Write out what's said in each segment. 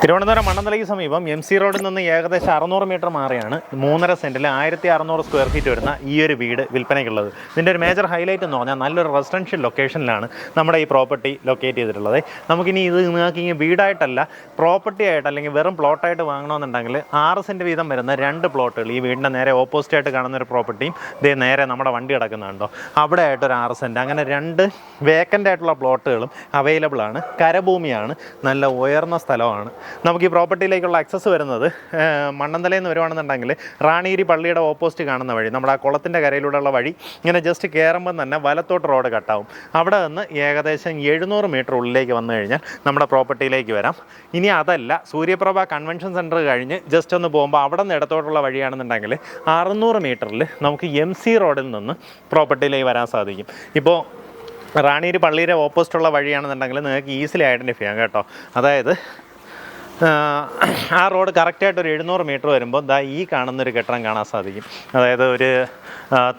തിരുവനന്തപുരം മണ്ണന്തലയ്ക്ക് സമീപം M C റോഡിൽ നിന്ന് ഏകദേശം അറുന്നൂറ് മീറ്റർ മാറിയാണ് മൂന്നര സെന്റിൽ ആയിരത്തി അറുന്നൂറ് സ്ക്വയർ ഫീറ്റ് വരുന്ന ഈ ഒരു വീട് വിൽപ്പനയ്ക്കുള്ളത്. ഇതിന്റെ ഒരു മേജർ ഹൈലൈറ്റ് എന്ന് പറഞ്ഞാൽ നല്ലൊരു റെസിഡൻഷ്യൽ ലൊക്കേഷനിലാണ് നമ്മുടെ ഈ പ്രോപ്പർട്ടി ലൊക്കേറ്റ് ചെയ്തിട്ടുള്ളത്. നമുക്കിനി ഇത് നിങ്ങൾക്ക് ഇനി വീടായിട്ടല്ല പ്രോപ്പർട്ടി ആയിട്ട് അല്ലെങ്കിൽ വെറും പ്ലോട്ടായിട്ട് വാങ്ങണമെന്നുണ്ടെങ്കിൽ ആറ് സെന്റ് വീതം വരുന്ന രണ്ട് പ്ലോട്ടുകൾ ഈ വീടിന്റെ നേരെ ഓപ്പോസിറ്റ് ആയിട്ട് കാണുന്ന ഒരു പ്രോപ്പർട്ടിയും ഇതേ നേരെ നമ്മുടെ വണ്ടി കിടക്കുന്നുണ്ടോ. അവിടെ ആയിട്ട് ഒരു ആറ് സെന്റ് അങ്ങനെ രണ്ട് വേക്കന്റ് ആയിട്ടുള്ള പ്ലോട്ടുകളും അവൈലബിൾ ആണ്. കരഭൂമിയാണ്. നല്ല ഉയർന്ന സ്ഥലമാണ്. നമുക്ക് ഈ പ്രോപ്പർട്ടിയിലേക്കുള്ള ആക്സസ് വരുന്നത് മണ്ണന്തലയിൽ നിന്ന് വരുവാണെന്നുണ്ടെങ്കിൽ റാണീരി പള്ളിയുടെ ഓപ്പോസിറ്റ് കാണുന്ന വഴി നമ്മുടെ ആ കുളത്തിന്റെ കരയിലൂടെയുള്ള വഴി ഇങ്ങനെ ജസ്റ്റ് കയറുമ്പം തന്നെ വലത്തോട്ട് റോഡ് കട്ടാവും അവിടെ നിന്ന് ഏകദേശം എഴുന്നൂറ് മീറ്റർ ഉള്ളിലേക്ക് വന്നു കഴിഞ്ഞാൽ നമ്മുടെ പ്രോപ്പർട്ടിയിലേക്ക് വരാം. ഇനി അതല്ല സൂര്യപ്രഭ കൺവെൻഷൻ സെന്റർ കഴിഞ്ഞ് ജസ്റ്റ് ഒന്ന് പോകുമ്പോൾ അവിടെ നിന്ന് ഇടത്തോട്ടുള്ള വഴിയാണെന്നുണ്ടെങ്കിൽ അറുന്നൂറ് മീറ്ററിൽ നമുക്ക് എം സി റോഡിൽ നിന്ന് പ്രോപ്പർട്ടിയിലേക്ക് വരാൻ സാധിക്കും. ഇപ്പോൾ റാണിയിൽ പള്ളിയുടെ ഓപ്പോസിറ്റുള്ള വഴിയാണെന്നുണ്ടെങ്കിൽ നിങ്ങൾക്ക് ഈസിലി ഐഡന്റിഫൈ ചെയ്യാം കേട്ടോ. അതായത് ആ, റോഡ് കറക്റ്റായിട്ട് ഒരു എഴുന്നൂറ് മീറ്റർ വരുമ്പോൾ ദാ ഈ കാണുന്നൊരു കെട്ടിടം കാണാൻ സാധിക്കും. അതായത് ഒരു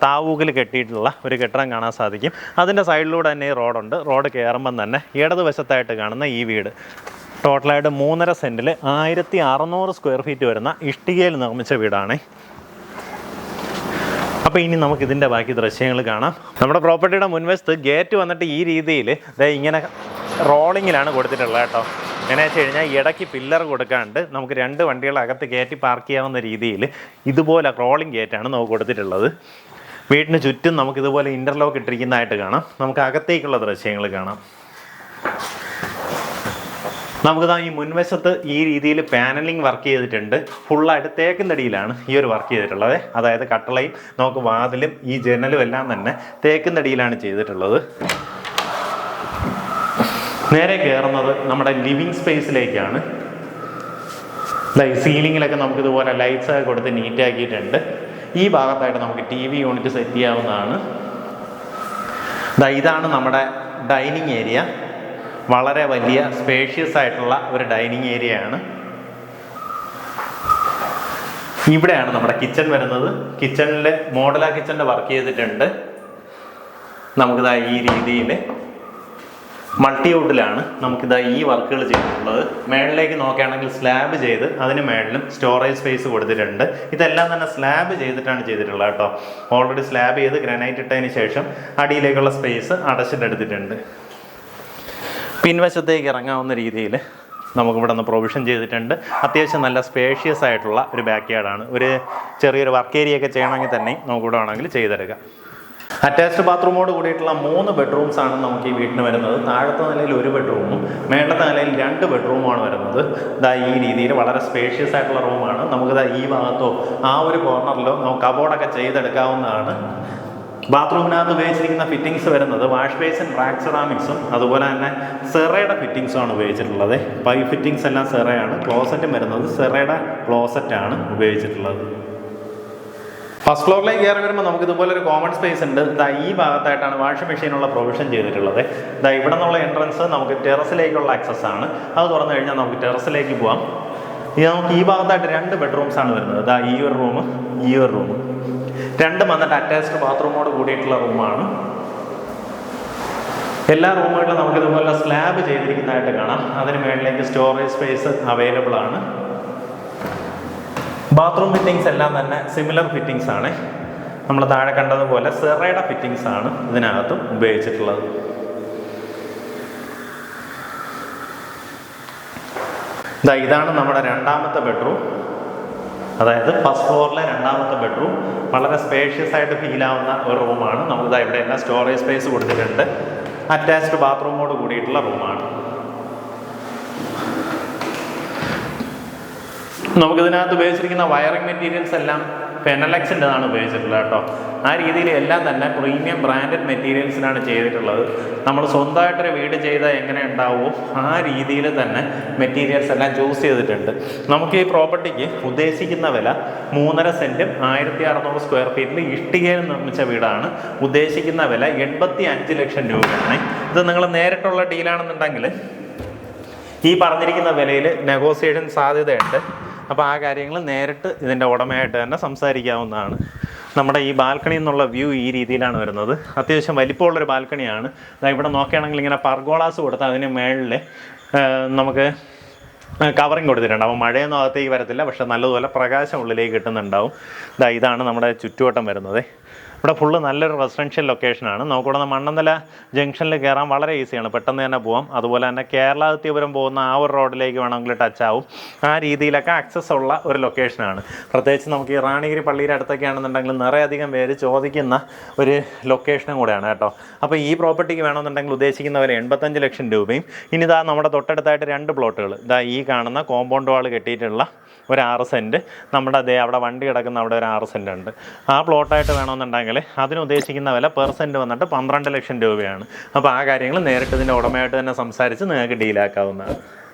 താവൂകിൽ കെട്ടിയിട്ടുള്ള ഒരു കെട്ടിടം കാണാൻ സാധിക്കും. അതിന്റെ സൈഡിലൂടെ തന്നെ ഈ റോഡുണ്ട്. റോഡ് കയറുമ്പം തന്നെ ഇടതുവശത്തായിട്ട് കാണുന്ന ഈ വീട് ടോട്ടലായിട്ട് മൂന്നര സെന്റിൽ ആയിരത്തി അറുന്നൂറ് സ്ക്വയർ ഫീറ്റ് വരുന്ന ഇഷ്ടികയിൽ നിർമ്മിച്ച വീടാണ്. അപ്പോൾ ഇനി നമുക്ക് ഇതിന്റെ ബാക്കി ദൃശ്യങ്ങൾ കാണാം. നമ്മുടെ പ്രോപ്പർട്ടിയുടെ മുൻവശത്ത് ഗേറ്റ് വന്നിട്ട് ഈ രീതിയിൽ ഇങ്ങനെ റോളിങ്ങിലാണ് കൊടുത്തിട്ടുള്ളത് കേട്ടോ. എങ്ങനെ വെച്ച് കഴിഞ്ഞാൽ ഇടയ്ക്ക് പില്ലർ കൊടുക്കാണ്ട് നമുക്ക് രണ്ട് വണ്ടികൾ അകത്ത് കയറ്റി പാർക്ക് ചെയ്യാവുന്ന രീതിയിൽ ഇതുപോലെ ക്രോളിംഗ് ഗേറ്റാണ് നമുക്ക് കൊടുത്തിട്ടുള്ളത്. വീടിന് ചുറ്റും നമുക്ക് ഇതുപോലെ ഇന്റർലോക്ക് ഇട്ടിരിക്കുന്നതായിട്ട് കാണാം. നമുക്ക് അകത്തേക്കുള്ള ദൃശ്യങ്ങൾ കാണാം. നമുക്കിതാ ഈ മുൻവശത്ത് ഈ രീതിയിൽ പാനലിംഗ് വർക്ക് ചെയ്തിട്ടുണ്ട്. ഫുള്ളായിട്ട് തേക്കുന്നടിയിലാണ് ഈ ഒരു വർക്ക് ചെയ്തിട്ടുള്ളത്. അതായത് കട്ടളയും നമുക്ക് വാതിലും ഈ ജനലും എല്ലാം തന്നെ തേക്കുന്നടിയിലാണ് ചെയ്തിട്ടുള്ളത്. നേരെ കയറുന്നത് നമ്മുടെ ലിവിങ് സ്പേസിലേക്കാണ് സീലിങ്ങിലൊക്കെ നമുക്ക് ഇതുപോലെ ലൈറ്റ്സ് ഒക്കെ കൊടുത്ത് നീറ്റ് ആക്കിയിട്ടുണ്ട്. ഈ ഭാഗത്തായിട്ട് നമുക്ക് ടി വി യൂണിറ്റ് സെറ്റ് ചെയ്യാവുന്നതാണ്. ഇതാണ് നമ്മുടെ ഡൈനിങ് ഏരിയ വളരെ വലിയ സ്പേഷ്യസ് ആയിട്ടുള്ള ഒരു ഡൈനിങ് ഏരിയ ആണ്. ഇവിടെയാണ് നമ്മുടെ കിച്ചൺ വരുന്നത്. കിച്ചണിൽ മോഡല കിച്ചണിന്റെ വർക്ക് ചെയ്തിട്ടുണ്ട്. നമുക്കിതാ ഈ രീതിയിൽ മൾട്ടിവുഡിലാണ് നമുക്കിതാ ഈ വർക്കുകൾ ചെയ്തിട്ടുള്ളത്. മേളിലേക്ക് നോക്കുകയാണെങ്കിൽ സ്ലാബ് ചെയ്ത് അതിന് മേളിലും സ്റ്റോറേജ് സ്പേസ് കൊടുത്തിട്ടുണ്ട്. ഇതെല്ലാം തന്നെ സ്ലാബ് ചെയ്തിട്ടാണ് ചെയ്തിട്ടുള്ളത് കേട്ടോ. ഓൾറെഡി സ്ലാബ് ചെയ്ത് ഗ്രാനൈറ്റ് ഇട്ടതിന് ശേഷം അടിയിലേക്കുള്ള സ്പേസ് അടച്ചിട്ടെടുത്തിട്ടുണ്ട് പിൻവശത്തേക്ക് ഇറങ്ങാവുന്ന രീതിയിൽ നമുക്കിവിടെ നിന്ന് പ്രൊവിഷൻ ചെയ്തിട്ടുണ്ട്. അത്യാവശ്യം നല്ല സ്പേഷ്യസ് ആയിട്ടുള്ള ഒരു ബാക്ക് യാർഡാണ് ഒരു ചെറിയൊരു വർക്ക് ഏരിയ ഒക്കെ ചെയ്യണമെങ്കിൽ തന്നെ നമുക്കിവിടെ വേണമെങ്കിൽ ചെയ്തെടുക്കാം. അറ്റാച്ച്ഡ് ബാത്റൂമോട് കൂടിയിട്ടുള്ള മൂന്ന് ബെഡ്റൂംസ് ആണ് നമുക്ക് ഈ വീട്ടിന് വരുന്നത്. താഴത്തെ നിലയിൽ ഒരു ബെഡ്റൂമും മേളത്തെ നിലയിൽ രണ്ട് ബെഡ്റൂമാണ് വരുന്നത്. ഇതാ ഈ രീതിയിൽ വളരെ സ്പേഷ്യസ് ആയിട്ടുള്ള റൂമാണ് നമുക്കിതാ ഈ ഭാഗത്തോ ആ ഒരു കോർണറിലോ നമുക്ക് കബോർഡൊക്കെ ചെയ്തെടുക്കാവുന്നതാണ്. ബാത്റൂമിനകത്ത് ഉപയോഗിച്ചിരിക്കുന്ന ഫിറ്റിങ്സ് വരുന്നത് വാഷ് ബേസിൻ റാക്ക് സെറാമിക്സും അതുപോലെ തന്നെ സെറയുടെ ഫിറ്റിങ്സും ആണ് ഉപയോഗിച്ചിട്ടുള്ളത്. പൈ ഫിറ്റിങ്സ് എല്ലാം സെറയാണ് ക്ലോസറ്റും വരുന്നത് സെറയുടെ ക്ലോസറ്റാണ് ഉപയോഗിച്ചിട്ടുള്ളത്. ഫസ്റ്റ് ഫ്ലോറിലേക്ക് കയറി വരുമ്പോൾ നമുക്ക് ഇതുപോലെ ഒരു കോമൺ സ്പേസ് ഉണ്ട്. ഇതാ ഈ ഭാഗത്തായിട്ടാണ് വാഷിംഗ് മെഷീനുള്ള പ്രൊവിഷൻ ചെയ്തിട്ടുള്ളത്. ഇതാ ഇവിടെ നിന്നുള്ള എൻട്രൻസ് നമുക്ക് ടെറസിലേക്കുള്ള ആക്സസ് ആണ്. അത് തുറന്നു കഴിഞ്ഞാൽ നമുക്ക് ടെറസിലേക്ക് പോവാം. ഇത് നമുക്ക് ഈ ഭാഗത്തായിട്ട് രണ്ട് ബെഡ്റൂംസ് ആണ് വരുന്നത്. ഇതാ ഈ ഒരു റൂം ഈ ഒരു റൂം രണ്ടും വന്നിട്ട് അറ്റാച്ച്ഡ് ബാത്റൂമോട് കൂടിയിട്ടുള്ള റൂമാണ് എല്ലാ റൂമുകളിലും നമുക്ക് ഇതുപോലെ സ്ലാബ് ചെയ്തിരിക്കുന്നതായിട്ട് കാണാം. അതിന് മേളിലേക്ക് സ്റ്റോറേജ് സ്പേസ് അവൈലബിൾ ആണ്. ബാത്റൂം ഫിറ്റിങ്സ് എല്ലാം തന്നെ സിമിലർ ഫിറ്റിങ്സ് ആണ്. നമ്മൾ താഴെ കണ്ടതുപോലെ സെറയുടെ ഫിറ്റിങ്സ് ആണ് ഇതിനകത്തും ഉപയോഗിച്ചിട്ടുള്ളത്. ഇതാ ഇതാണ് നമ്മുടെ രണ്ടാമത്തെ ബെഡ്റൂം അതായത് ഫസ്റ്റ് ഫ്ലോറിലെ രണ്ടാമത്തെ ബെഡ്റൂം വളരെ സ്പേഷ്യസ് ആയിട്ട് ഫീൽ ആവുന്ന ഒരു റൂമാണ് നമുക്കിതാ ഇവിടെ എല്ലാം സ്റ്റോറേജ് സ്പേസ് കൊടുത്തിട്ടുണ്ട്. അറ്റാച്ച്ഡ് ബാത്റൂമോട് കൂടിയിട്ടുള്ള റൂമാണ് നമുക്കിതിനകത്ത് ഉപയോഗിച്ചിരിക്കുന്ന വയറിംഗ് മെറ്റീരിയൽസ് എല്ലാം ഫെനലക്സിന്റെതാണ് ഉപയോഗിച്ചിട്ടുള്ളത് കേട്ടോ. ആ രീതിയിൽ എല്ലാം തന്നെ പ്രീമിയം ബ്രാൻഡഡ് മെറ്റീരിയൽസിനാണ് ചെയ്തിട്ടുള്ളത്. നമ്മൾ സ്വന്തമായിട്ടൊരു വീട് ചെയ്താൽ എങ്ങനെ ഉണ്ടാവുമോ ആ രീതിയിൽ തന്നെ മെറ്റീരിയൽസ് എല്ലാം ചൂസ് ചെയ്തിട്ടുണ്ട്. നമുക്ക് ഈ പ്രോപ്പർട്ടിക്ക് ഉദ്ദേശിക്കുന്ന വില മൂന്നര സെന്റും ആയിരത്തി അറുന്നൂറ് സ്ക്വയർ ഫീറ്റിൽ ഇഷ്ടികയിൽ നിർമ്മിച്ച വീടാണ്. ഉദ്ദേശിക്കുന്ന വില എൺപത്തി അഞ്ച് ലക്ഷം രൂപയാണ്. ഇത് നിങ്ങൾ നേരിട്ടുള്ള ഡീലാണെന്നുണ്ടെങ്കിൽ ഈ പറഞ്ഞിരിക്കുന്ന വിലയിൽ നെഗോസിയേഷൻ സാധ്യതയുണ്ട്. അപ്പോൾ ആ കാര്യങ്ങൾ നേരിട്ട് ഇതിന്റെ ഉടമയായിട്ട് തന്നെ സംസാരിക്കാവുന്നതാണ്. നമ്മുടെ ഈ ബാൽക്കണി എന്നുള്ള വ്യൂ ഈ രീതിയിലാണ് വരുന്നത്. അത്യാവശ്യം വലിപ്പമുള്ളൊരു ബാൽക്കണിയാണ്. ഇവിടെ നോക്കുകയാണെങ്കിൽ ഇങ്ങനെ പർഗോളാസ് കൊടുത്ത് അതിന് മേളിൽ നമുക്ക് കവറിങ് കൊടുത്തിട്ടുണ്ട്. അപ്പോൾ മഴയൊന്നും അകത്തേക്ക് വരത്തില്ല പക്ഷേ നല്ലതുപോലെ പ്രകാശം ഉള്ളിലേക്ക് കിട്ടുന്നുണ്ടാവും. ഇതാ ഇതാണ് നമ്മുടെ ചുറ്റുവട്ടം വരുന്നത്. ഇവിടെ ഫുള്ള് നല്ലൊരു റെസിഡൻഷ്യൽ ലൊക്കേഷനാണ് നമുക്കിവിടെ നിന്ന് മണ്ണന്തല ജംഗ്ഷനിൽ കയറാൻ വളരെ ഈസിയാണ് പെട്ടെന്ന് തന്നെ പോവാം. അതുപോലെ തന്നെ കേരളാതിഥ്യപുരം പോകുന്ന ആ ഒരു റോഡിലേക്ക് വേണമെങ്കിൽ ടച്ച് ആവും. ആ രീതിയിലൊക്കെ ആക്സസ് ഉള്ള ഒരു ലൊക്കേഷനാണ് പ്രത്യേകിച്ച് നമുക്ക് ഈ റാണിഗിരി പള്ളിയുടെ അടുത്തൊക്കെ ആണെന്നുണ്ടെങ്കിൽ നിറയധികം പേര് ചോദിക്കുന്ന ഒരു ലൊക്കേഷനും കൂടെയാണ് കേട്ടോ. അപ്പോൾ ഈ പ്രോപ്പർട്ടിക്ക് വേണമെന്നുണ്ടെങ്കിൽ ഉദ്ദേശിക്കുന്നവർ എൺപത്തഞ്ച് ലക്ഷം രൂപയും. ഇനി ഇതാ നമ്മുടെ തൊട്ടടുത്തായിട്ട് രണ്ട് പ്ലോട്ടുകൾ ഇതാ ഈ കാണുന്ന കോമ്പൗണ്ട് വാൾ കെട്ടിയിട്ടുള്ള ഒരു ആറ് സെന്റ് നമ്മുടെ അതേ അവിടെ വണ്ടി കിടക്കുന്ന അവിടെ ഒരു ആറ് സെന്റ് ഉണ്ട്. ആ പ്ലോട്ടായിട്ട് വേണമെന്നുണ്ടെങ്കിൽ അതിന് ഉദ്ദേശിക്കുന്ന വില പെർസെന്റ് വന്നിട്ട് പന്ത്രണ്ട് ലക്ഷം രൂപയാണ്. അപ്പോൾ ആ കാര്യങ്ങൾ നേരിട്ട് ഇതിന്റെ ഉടമയായിട്ട് തന്നെ സംസാരിച്ച് നിങ്ങൾക്ക് ഡീലാക്കാവുന്നതാണ്.